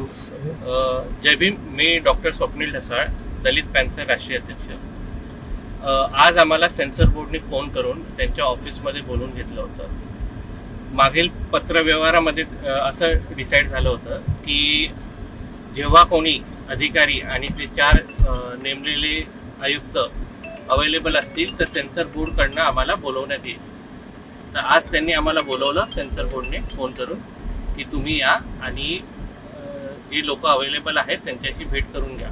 जय भीम मी doctor Swapnil Dhasal Dalit panther राष्ट्रीय अध्यक्ष. आज आम्हाला सेन्सर बोर्डने फोन करून त्यांच्या ऑफिसमध्ये बोलून घेतलं होतं. मागील पत्रव्यवहारामध्ये असं डिसाईड झालं होतं की जेव्हा कोणी अधिकारी आणि ते चार नेमलेले आयुक्त अवेलेबल असतील तर सेन्सर बोर्डकडनं आम्हाला बोलवण्यात येईल. तर आज त्यांनी आम्हाला बोलवलं सेन्सर बोर्डने फोन करून की तुम्ही या आणि जी लोक अवेलेबल आहेत त्यांच्याशी भेट करून घ्या.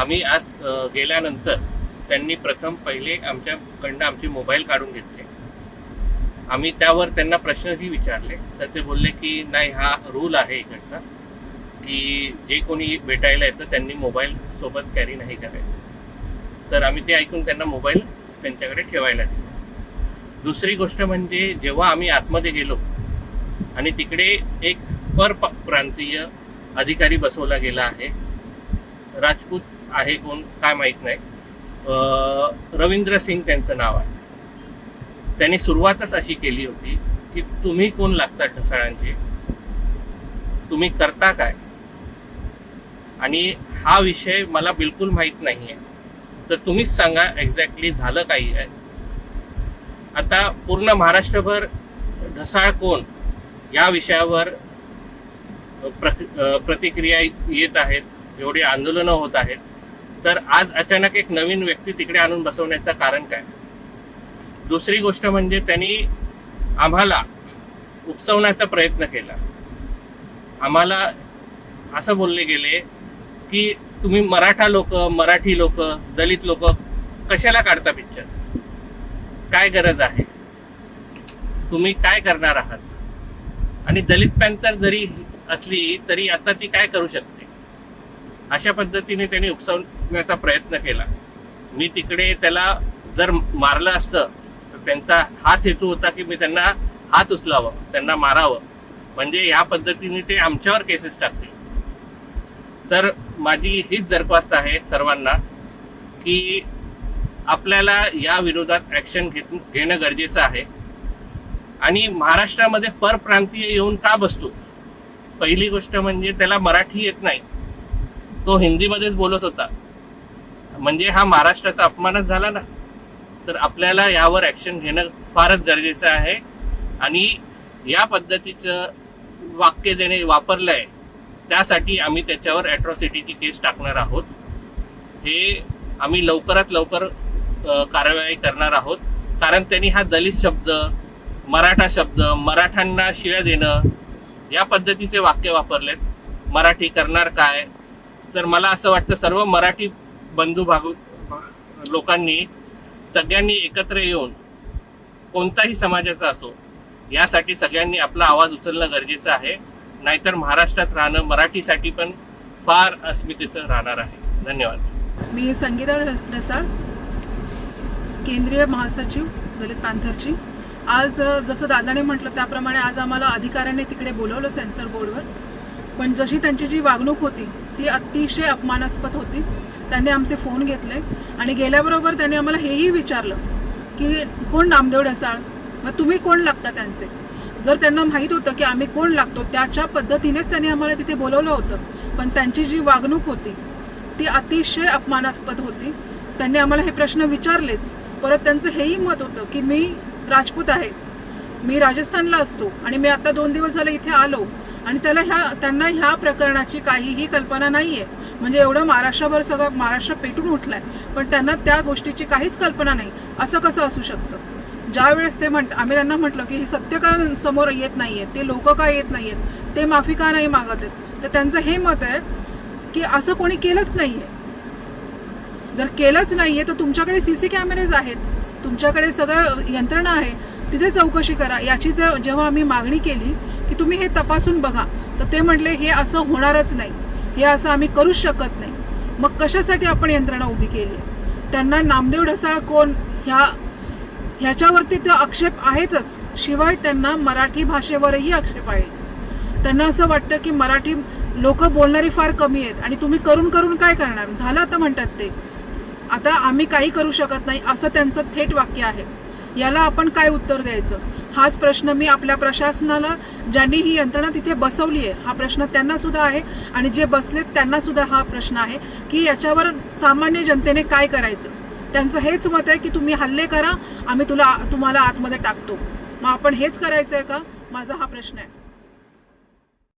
आम्ही आज गेल्यानंतर त्यांनी प्रथम पहिले आमच्याकडनं आमचे मोबाईल काढून घेतले. आम्ही त्यावर त्यांना प्रश्नही विचारले. तर ते बोलले की नाही हा रूल आहे इकडचा की जे कोणी भेटायला येतं त्यांनी मोबाईल सोबत कॅरी नाही करायचं. तर आम्ही ते ऐकून त्यांना मोबाईल त्यांच्याकडे ठेवायला दिला. दुसरी गोष्ट म्हणजे जेव्हा आम्ही आतमध्ये गेलो आणि तिकडे एक पर प्रांतीय अधिकारी बसवला गेला आहे. राजपूत आहे कोण काय माहीत नाही. रवींद्र सिंग त्यांचं नाव आहे. त्यांनी सुरुवातच अशी केली होती की तुम्ही कोण लागता ढसाळांचे? तुम्ही करता काय? आणि हा विषय मला बिलकुल माहीत नाही आहे तर तुम्हीच सांगा एक्झॅक्टली झालं काही आहे. आता पूर्ण महाराष्ट्रभर ढसाळ कोण? या विषयावर प्रतिक्रिया येत आहेत एवढी आंदोलनं होत आहेत. तर आज अचानक एक नवीन व्यक्ती तिकडे आणून बसवण्याचं कारण काय? दुसरी गोष्ट म्हणजे त्यांनी आम्हाला उपसवण्याचा प्रयत्न केला. आम्हाला असं बोलले गेले की तुम्ही मराठा लोक मराठी लोक दलित लोक कशाला काढता पिक्चर काय गरज आहे? तुम्ही काय करणार आहात? आणि दलित पॅन्थर जरी असली तरी आता ती काय करू शकते? अशा पद्धतीने त्यांनी उकसवण्याचा प्रयत्न केला. मी तिकडे त्याला जर मारलं असतं तर त्यांचा हाच हेतू होता की मी त्यांना हात उचलावं त्यांना मारावं. म्हणजे या पद्धतीने ते आमच्यावर केसेस टाकतील. तर माझी हीच दरखास्त आहे सर्वांना की आपल्याला या विरोधात ऍक्शन घेणं गरजेचं आहे. आणि महाराष्ट्रामध्ये परप्रांतीय येऊन का बसतो? पहिली गोष्ट म्हणजे त्याला मराठी येत नाही. तो हिंदीमध्येच बोलत होता. म्हणजे हा महाराष्ट्राचा अपमानच झाला ना. तर आपल्याला यावर ऍक्शन घेणं फारच गरजेचं आहे. आणि या पद्धतीचं वाक्य ज्याने वापरलंय त्यासाठी आम्ही त्याच्यावर अॅट्रॉसिटीची केस टाकणार आहोत. हे आम्ही लवकरात लवकर कारवाई करणार आहोत. कारण त्यांनी हा दलित शब्द मराठा शब्द मराठ्यांना शिव्या देणं या पद्धतीचे वाक्य वापरलेत. मराठी करणार काय? तर मला असं वाटतं सर्व मराठी बंधू भागू लोकांनी सगळ्यांनी एकत्र येऊन कोणताही समाजाचा असो यासाठी सगळ्यांनी आपला आवाज उचलणं गरजेचं आहे. नाहीतर महाराष्ट्रात राहणं मराठीसाठी पण फार अस्मितेचं राहणार आहे. धन्यवाद. मी संगीता ढसाळ केंद्रीय महासचिव दलित पॅन्थरची. आज जसं दादाने म्हटलं त्याप्रमाणे आज आम्हाला अधिकाऱ्यांनी तिकडे बोलवलं सेन्सर बोर्डवर. पण जशी त्यांची जी वागणूक होती ती अतिशय अपमानास्पद होती. त्यांनी आमचे फोन घेतले आणि गेल्याबरोबर त्यांनी आम्हाला हेही विचारलं की कोण नामदेव ढसाळ? मग तुम्ही कोण लागता त्यांचे? जर त्यांना माहीत होतं की आम्ही कोण लागतो त्याच्या पद्धतीनेच त्यांनी आम्हाला तिथे बोलवलं होतं. पण त्यांची जी वागणूक होती ती अतिशय अपमानास्पद होती. त्यांनी आम्हाला हे प्रश्न विचारलेच. परत त्यांचं हेही मत होतं की मी राजपूत आहे. मी राजस्थानला असतो आणि मी आता दोन दिवस झाले इथे आलो आणि त्याला ह्या त्यांना ह्या प्रकरणाची काहीही कल्पना नाहीये. म्हणजे एवढं महाराष्ट्रभर सगळं महाराष्ट्र पेटून उठलाय. पण त्यांना त्या गोष्टीची काहीच कल्पना नाही. असं कसं असू शकतं? ज्या वेळेस ते म्हणत आम्ही त्यांना म्हटलं की हे सत्य का समोर येत नाहीये? ते लोक का येत नाहीयेत? ते माफी का नाही मागत आहेत? तर त्यांचं हे मत आहे की असं कोणी केलंच नाहीये. जर केलंच नाहीये तर तुमच्याकडे सीसी कॅमेरेज आहेत. तुमच्याकडे सगळं यंत्रणा आहे तिथे चौकशी करा. याची जर जेव्हा आम्ही मागणी केली की तुम्ही हे तपासून बघा तर ते म्हटले हे असं होणारच नाही. हे असं आम्ही करूच शकत नाही. मग कशासाठी आपण यंत्रणा उभी केली? त्यांना नामदेव ढसाळ कोण? ह्या ह्याच्यावरती तर आक्षेप आहेतच. शिवाय त्यांना मराठी भाषेवरही आक्षेप आहे. त्यांना असं वाटतं की मराठी लोक बोलणारी फार कमी आहेत. आणि तुम्ही करून करून काय करणार? झालं आता म्हणतात ते. आता आम्ही काही करू शकत नाही असं त्यांचं थेट वाक्य आहे. याला आपण काय उत्तर द्यायचं? हाच प्रश्न मी आपल्या प्रशासनाला ज्यांनी ही यंत्रणा तिथे बसवली आहे हा प्रश्न त्यांना सुद्धा आहे आणि जे बसलेत त्यांना सुद्धा हा प्रश्न आहे की याच्यावर सामान्य जनतेने काय करायचं? त्यांचं हेच मत आहे की तुम्ही हल्ले करा आम्ही तुला तुम्हाला आतमध्ये टाकतो. मग आपण हेच करायचं आहे का? माझा हा प्रश्न आहे.